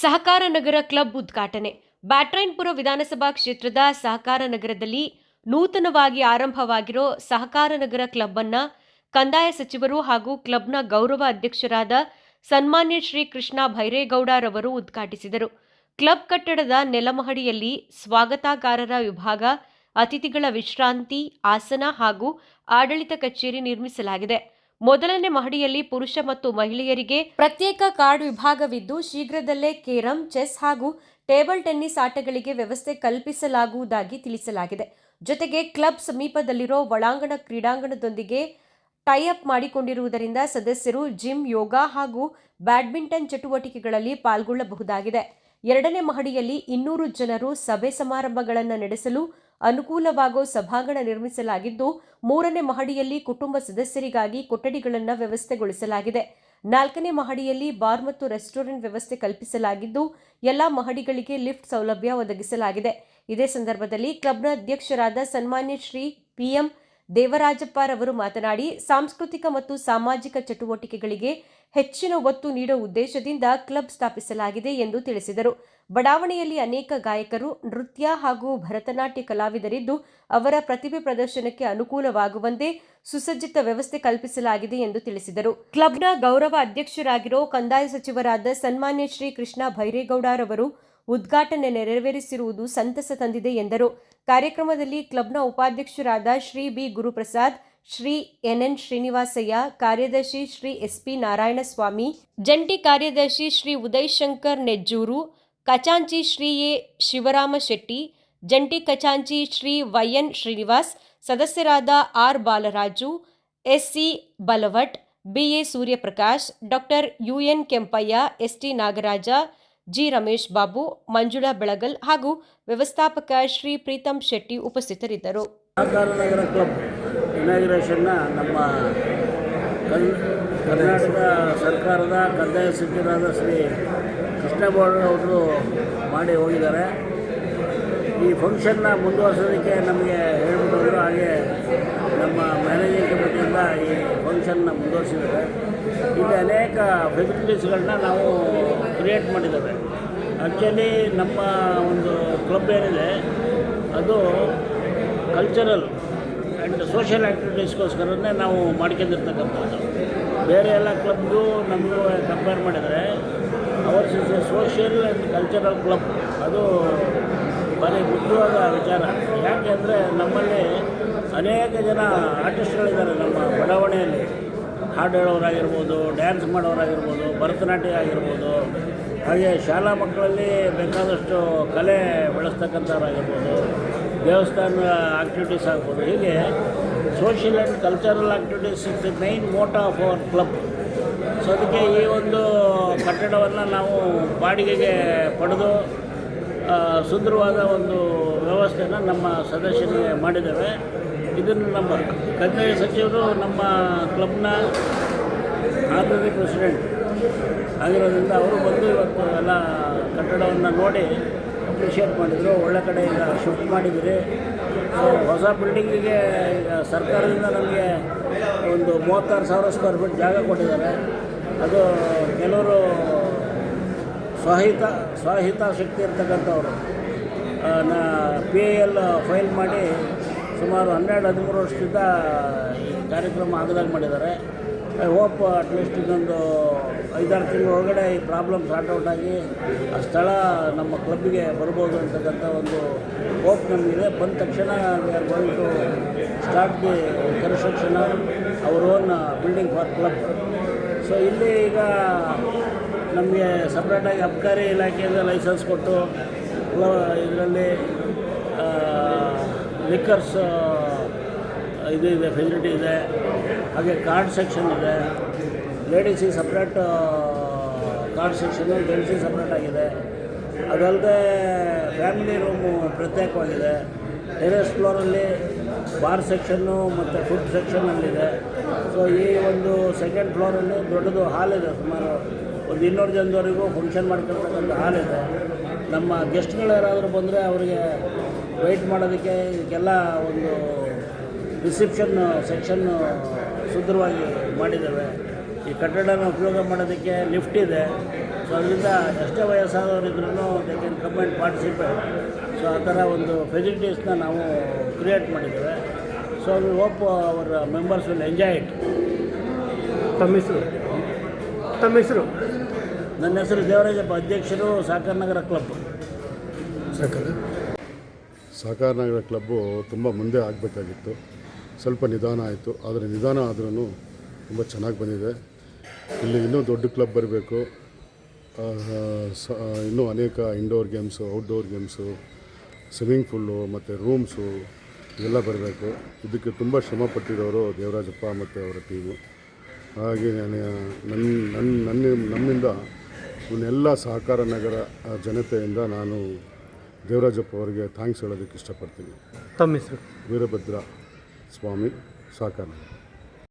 ಸಹಕಾರ ನಗರ ಕ್ಲಬ್ ಉದ್ಘಾಟನೆ. ಬ್ಯಾಟ್ರೈನ್ಪುರ ವಿಧಾನಸಭಾ ಕ್ಷೇತ್ರದ ಸಹಕಾರ ನಗರದಲ್ಲಿ ನೂತನವಾಗಿ ಆರಂಭವಾಗಿರೋ ಸಹಕಾರ ನಗರ ಕ್ಲಬ್ ಅನ್ನ ಕಂದಾಯ ಸಚಿವರು ಹಾಗೂ ಕ್ಲಬ್ನ ಗೌರವ ಅಧ್ಯಕ್ಷರಾದ ಸನ್ಮಾನ್ಯ ಶ್ರೀ ಕೃಷ್ಣ ಭೈರೇಗೌಡರವರು ಉದ್ಘಾಟಿಸಿದರು. ಕ್ಲಬ್ ಕಟ್ಟಡದ ನೆಲಮಹಡಿಯಲ್ಲಿ ಸ್ವಾಗತಾಗಾರರ ವಿಭಾಗ, ಅತಿಥಿಗಳ ವಿಶ್ರಾಂತಿ, ಆಸನ ಹಾಗೂ ಆಡಳಿತ ಕಚೇರಿ ನಿರ್ಮಿಸಲಾಗಿದೆ. ಮೊದಲನೇ ಮಹಡಿಯಲ್ಲಿ ಪುರುಷ ಮತ್ತು ಮಹಿಳೆಯರಿಗೆ ಪ್ರತ್ಯೇಕ ಕಾರ್ಡ್ ವಿಭಾಗವಿದ್ದು, ಶೀಘ್ರದಲ್ಲೇ ಕೇರಂ, ಚೆಸ್ ಹಾಗೂ ಟೇಬಲ್ ಟೆನ್ನಿಸ್ ಆಟಗಳಿಗೆ ವ್ಯವಸ್ಥೆ ಕಲ್ಪಿಸಲಾಗುವುದಾಗಿ ತಿಳಿಸಲಾಗಿದೆ. ಜೊತೆಗೆ ಕ್ಲಬ್ ಸಮೀಪದಲ್ಲಿರೋ ಒಳಾಂಗಣ ಕ್ರೀಡಾಂಗಣದೊಂದಿಗೆ ಟೈಅಪ್ ಮಾಡಿಕೊಂಡಿರುವುದರಿಂದ ಸದಸ್ಯರು ಜಿಮ್, ಯೋಗ ಹಾಗೂ ಬ್ಯಾಡ್ಮಿಂಟನ್ ಚಟುವಟಿಕೆಗಳಲ್ಲಿ ಪಾಲ್ಗೊಳ್ಳಬಹುದಾಗಿದೆ. ಎರಡನೇ ಮಹಡಿಯಲ್ಲಿ ಇನ್ನೂರು ಜನರು ಸಭೆ ಸಮಾರಂಭಗಳನ್ನು ನಡೆಸಲು ಅನುಕೂಲವಾಗೋ ಸಭಾಂಗಣ ನಿರ್ಮಿಸಲಾಗಿದ್ದು, ಮೂರನೇ ಮಹಡಿಯಲ್ಲಿ ಕುಟುಂಬ ಸದಸ್ಯರಿಗಾಗಿ ಕೊಠಡಿಗಳನ್ನು ವ್ಯವಸ್ಥೆಗೊಳಿಸಲಾಗಿದೆ. ನಾಲ್ಕನೇ ಮಹಡಿಯಲ್ಲಿ ಬಾರ್ ಮತ್ತು ರೆಸ್ಟೋರೆಂಟ್ ವ್ಯವಸ್ಥೆ ಕಲ್ಪಿಸಲಾಗಿದ್ದು, ಎಲ್ಲ ಮಹಡಿಗಳಿಗೆ ಲಿಫ್ಟ್ ಸೌಲಭ್ಯ ಒದಗಿಸಲಾಗಿದೆ. ಇದೇ ಸಂದರ್ಭದಲ್ಲಿ ಕ್ಲಬ್ನ ಅಧ್ಯಕ್ಷರಾದ ಸನ್ಮಾನ್ಯ ಶ್ರೀ ಪಿಎಂ ದೇವರಾಜಪ್ಪರವರು ಮಾತನಾಡಿ, ಸಾಂಸ್ಕೃತಿಕ ಮತ್ತು ಸಾಮಾಜಿಕ ಚಟುವಟಿಕೆಗಳಿಗೆ ಹೆಚ್ಚಿನ ಒತ್ತು ನೀಡುವ ಉದ್ದೇಶದಿಂದ ಕ್ಲಬ್ ಸ್ಥಾಪಿಸಲಾಗಿದೆ ಎಂದು ತಿಳಿಸಿದರು. ಬಡಾವಣೆಯಲ್ಲಿ ಅನೇಕ ಗಾಯಕರು ನೃತ್ಯ ಹಾಗೂ ಭರತನಾಟ್ಯ ಕಲಾವಿದರಿದ್ದು ಅವರ ಪ್ರತಿಭೆ ಪ್ರದರ್ಶನಕ್ಕೆ ಅನುಕೂಲವಾಗುವಂತೆ ಸುಸಜ್ಜಿತ ವ್ಯವಸ್ಥೆ ಕಲ್ಪಿಸಲಾಗಿದೆ ಎಂದು ತಿಳಿಸಿದರು. ಕ್ಲಬ್ನ ಗೌರವ ಅಧ್ಯಕ್ಷರಾಗಿರೋ ಕಂದಾಯ ಸಚಿವರಾದ ಸನ್ಮಾನ್ಯ ಶ್ರೀ ಕೃಷ್ಣ ಭೈರೇಗೌಡರವರು ಉದ್ಘಾಟನೆ ನೆರವೇರಿಸಿರುವುದು ಸಂತಸ ತಂದಿದೆ ಎಂದರು. ಕಾರ್ಯಕ್ರಮದಲ್ಲಿ ಕ್ಲಬ್ನ ಉಪಾಧ್ಯಕ್ಷರಾದ ಶ್ರೀ ಬಿ ಗುರುಪ್ರಸಾದ್ ಶ್ರೀ ಎನ್ಎನ್ ಶ್ರೀನಿವಾಸಯ್ಯ, ಕಾರ್ಯದರ್ಶಿ ಶ್ರೀ ಎಸ್ ಪಿ ನಾರಾಯಣಸ್ವಾಮಿ, ಜಂಟಿ ಕಾರ್ಯದರ್ಶಿ ಶ್ರೀ ಉದಯ್ ಶಂಕರ್ ನೆಜ್ಜೂರು ಕಚಾಂಚಿ ಶ್ರೀ ಎ ಶಿವರಾಮ ಶೆಟ್ಟಿ, ಜಂಟಿ ಕಚಾಂಚಿ ಶ್ರೀ ವೈ ಎನ್ ಶ್ರೀನಿವಾಸ್, ಸದಸ್ಯರಾದ R Balaraju S C Balavat BA Suryaprakash, doctor U N Kempaiah S T Nagaraja, G Ramesh Babu, Manjula Belagal ಹಾಗೂ ವ್ಯವಸ್ಥಾಪಕ ಶ್ರೀ ಪ್ರೀತಂ ಶೆಟ್ಟಿ ಉಪಸ್ಥಿತರಿದ್ದರು. ಇನಾಗ್ರೇಷನ್ನ ನಮ್ಮ ಕನ್ ಕರ್ನಾಟಕ ಸರ್ಕಾರದ ಕಂದಾಯ ಸಚಿವರಾದ ಶ್ರೀ ಕೃಷ್ಣಗೌಡ ಅವರು ಮಾಡಿ ಹೋಗಿದ್ದಾರೆ. ಈ ಫಂಕ್ಷನ್ನ ಮುಂದುವರ್ಸೋದಕ್ಕೆ ನಮಗೆ ಹೇಳ್ಬಿಟ್ಟವರು, ಹಾಗೆ ನಮ್ಮ ಮ್ಯಾನೇಜಿಂಗ್ ಕಮಿಟಿಯಿಂದ ಈ ಫಂಕ್ಷನ್ನ ಮುಂದುವರಿಸಿದ್ದಾರೆ. ಇಲ್ಲಿ ಅನೇಕ ಫೆಸಿಲಿಟೀಸ್ಗಳನ್ನ ನಾವು ಕ್ರಿಯೇಟ್ ಮಾಡಿದ್ದೇವೆ. ಆ್ಯಕ್ಚುಲಿ ನಮ್ಮ ಒಂದು ಕ್ಲಬ್ ಏನಿದೆ, ಅದು ಕಲ್ಚರಲ್ ಸೋಷಿಯಲ್ ಆ್ಯಕ್ಟಿವಿಟೀಸ್ಗೋಸ್ಕರನೇ ನಾವು ಮಾಡ್ಕೊಂಡಿರ್ತಕ್ಕಂಥದ್ದು. ಬೇರೆ ಎಲ್ಲ ಕ್ಲಬ್ಗೂ ನಮಗೂ ಕಂಪೇರ್ ಮಾಡಿದರೆ ours is a social and cultural club ಅದು ಭಾರಿ ಮುಖ್ಯವಾದ ವಿಚಾರ. ಯಾಕೆಂದರೆ ನಮ್ಮಲ್ಲಿ ಅನೇಕ ಜನ ಆರ್ಟಿಸ್ಟ್ಗಳಿದ್ದಾರೆ ನಮ್ಮ ಬಡಾವಣೆಯಲ್ಲಿ. ಹಾಡು ಹೇಳೋರಾಗಿರ್ಬೋದು ಡ್ಯಾನ್ಸ್ ಮಾಡೋರಾಗಿರ್ಬೋದು, ಭರತನಾಟ್ಯ ಆಗಿರ್ಬೋದು, ಹಾಗೆ ಶಾಲಾ ಮಕ್ಕಳಲ್ಲಿ ಬೇಕಾದಷ್ಟು ಕಲೆ ಬೆಳೆಸ್ತಕ್ಕಂಥವ್ರಾಗಿರ್ಬೋದು. ದೇವಸ್ಥಾನ ಆಕ್ಟಿವಿಟೀಸ್ ಆಗ್ಬೋದು. ಹೀಗೆ social and cultural activities is the main motto of our club so ಅದಕ್ಕೆ ಈ ಒಂದು ಕಟ್ಟಡವನ್ನು ನಾವು ಬಾಡಿಗೆಗೆ ಪಡೆದು ಸುಂದರವಾದ ಒಂದು ವ್ಯವಸ್ಥೆಯನ್ನು ನಮ್ಮ ಸದಸ್ಯರಿಗೆ ಮಾಡಿದ್ದೇವೆ. ಇದನ್ನು ನಮ್ಮ ಕಂದಾಯ ಸಚಿವರು ನಮ್ಮ ಕ್ಲಬ್ನ ಆನರರಿ ಪ್ರೆಸಿಡೆಂಟ್ ಆಗಿರೋದ್ರಿಂದ ಅವರು ಬಂದು ಇವತ್ತು ಎಲ್ಲ ಕಟ್ಟಡವನ್ನು ನೋಡಿ ಅಪ್ರಿಷಿಯೇಟ್ ಮಾಡಿದರು, ಒಳ್ಳೆ ಕಡೆ ಈಗ ಶಿಫ್ಟ್ ಮಾಡಿದ್ದೀರಿ. ಸೊ ಹೊಸ ಬಿಲ್ಡಿಂಗಿಗೆ ಈಗ ಸರ್ಕಾರದಿಂದ ನಮಗೆ ಒಂದು ಮೂವತ್ತಾರು ಸಾವಿರ ಸ್ಕ್ವೇರ್ ಫೀಟ್ ಜಾಗ ಕೊಟ್ಟಿದ್ದಾರೆ. ಅದು ಕೆಲವರು ಸ್ವಹಿತ ಶಕ್ತಿ ಇರ್ತಕ್ಕಂಥವ್ರು. ನಾ ಪಿ ಎಲ್ ಫೈಲ್ ಮಾಡಿ ಸುಮಾರು ಹನ್ನೆರಡು, ಹದಿಮೂರು ವರ್ಷದಿಂದ ಕಾರ್ಯಕ್ರಮ ಆಗದಾಗ ಮಾಡಿದ್ದಾರೆ. ಐ ಹೋಪ್ ಅಟ್ಲೀಸ್ಟ್ ಇನ್ನೊಂದು ಐದಾರು ತಿಂಗಳ ಒಳಗಡೆ ಈ ಪ್ರಾಬ್ಲಮ್ ಸಾರ್ಟ್ ಔಟ್ ಆಗಿ ಆ ಸ್ಥಳ ನಮ್ಮ ಕ್ಲಬ್ಗೆ ಬರ್ಬೋದು ಅಂತಕ್ಕಂಥ ಒಂದು ಹೋಪ್ ನಮಗಿದೆ. ಬಂದ ತಕ್ಷಣ we are going to start the construction our own building for club so ಇಲ್ಲಿ ಈಗ ನಮಗೆ ಸಪ್ರೇಟಾಗಿ ಅಬ್ಕಾರಿ ಇಲಾಖೆಯಿಂದ ಲೈಸೆನ್ಸ್ ಕೊಟ್ಟು ಇದರಲ್ಲಿ ಲಿಕ್ಕರ್ಸ್ ಇದು ಇದೆ ಫೆಸಿಲಿಟಿ ಇದೆ, ಹಾಗೆ ಕಾರ್ಡ್ ಸೆಕ್ಷನ್ ಇದೆ. ಲೇಡೀಸಿಗೆ ಸಪ್ರೇಟ್ ಕಾರ್ಡ್ ಸೆಕ್ಷನ್ನು ಜೆಂಟ್ಸಿಗೆ ಸಪ್ರೇಟ್ ಆಗಿದೆ. ಅದಲ್ಲದೆ ಫ್ಯಾಮಿಲಿ ರೂಮು ಪ್ರತ್ಯೇಕವಾಗಿದೆ. ಟೆರೆಸ್ ಫ್ಲೋರಲ್ಲಿ ಬಾರ್ ಸೆಕ್ಷನ್ನು ಮತ್ತು ಫುಡ್ ಸೆಕ್ಷನ್ನಲ್ಲಿದೆ ಸೊ ಈ ಒಂದು ಸೆಕೆಂಡ್ ಫ್ಲೋರಲ್ಲಿ ದೊಡ್ಡದು ಹಾಲ್ ಇದೆ. ಸುಮಾರು ಒಂದು ಇನ್ನೂರು ಜನದವರೆಗೂ ಫಂಕ್ಷನ್ ಮಾಡ್ಕೊಳ್ತಕ್ಕಂಥ ಹಾಲ್ ಇದೆ. ನಮ್ಮ ಗೆಸ್ಟ್ಗಳು ಯಾರಾದರೂ ಬಂದರೆ ಅವರಿಗೆ ವೆಯ್ಟ್ ಮಾಡೋದಕ್ಕೆ ಇದಕ್ಕೆಲ್ಲ ಒಂದು ರಿಸೆಪ್ಷನ್ ಸೆಕ್ಷನ್ನು ಸುಂದರವಾಗಿ ಮಾಡಿದ್ದೇವೆ. ಈ ಕಟ್ಟಡನ ಉಪಯೋಗ ಮಾಡೋದಕ್ಕೆ ಲಿಫ್ಟ್ ಇದೆ. ಸೊ ಅದರಿಂದ ಎಷ್ಟೇ ವಯಸ್ಸಾದವರಿದ್ರೂ they can come and participate so ಆ ಥರ ಒಂದು ಫೆಸಿಲಿಟೀಸ್ನ ನಾವು ಕ್ರಿಯೇಟ್ ಮಾಡಿದ್ದೇವೆ. So we hope our members will enjoy it ತಮ್ಮ ಹೆಸರು? ತಮ್ಮ ಹೆಸರು? ನನ್ನ ಹೆಸರು ದೇವರಾಜಪ್ಪ. ಅಧ್ಯಕ್ಷರು ಸಾಕರ್ ನಗರ ಕ್ಲಬ್ ಸಾಕಲ್ಲ ಸಹಕಾರ ನಗರ ಕ್ಲಬ್ಬು ತುಂಬ ಮುಂದೆ ಆಗಬೇಕಾಗಿತ್ತು. ಸ್ವಲ್ಪ ನಿಧಾನ ಆಯಿತು. ಆದರೆ ನಿಧಾನ ಆದ್ರೂ ತುಂಬ ಚೆನ್ನಾಗಿ ಬಂದಿದೆ. ಇಲ್ಲಿ ಇನ್ನೂ ದೊಡ್ಡ ಕ್ಲಬ್ ಬರಬೇಕು. ಇನ್ನೂ ಅನೇಕ indoor games outdoor games swimming pool ಮತ್ತು ರೂಮ್ಸು ಇವೆಲ್ಲ ಬರಬೇಕು. ಇದಕ್ಕೆ ತುಂಬ ಶ್ರಮ ಪಟ್ಟಿರೋರು ದೇವರಾಜಪ್ಪ ಮತ್ತು ಅವರ ಟೀಮು ಹಾಗೆ ನಾನು ನನ್ನ ನನ್ನ ನನ್ನ ನಮ್ಮಿಂದ ಇವನ್ನೆಲ್ಲ ಸಹಕಾರ ನಗರ ಜನತೆಯಿಂದ ನಾನು ದೇವರಾಜಪ್ಪ ಅವರಿಗೆ ಥ್ಯಾಂಕ್ಸ್ ಹೇಳೋದಕ್ಕೆ ಇಷ್ಟಪಡ್ತೀನಿ. ತಮ್ಮ ಹೆಸರು? ವೀರಭದ್ರ ಸ್ವಾಮಿ ಸಹಕಾರ ನಗರ.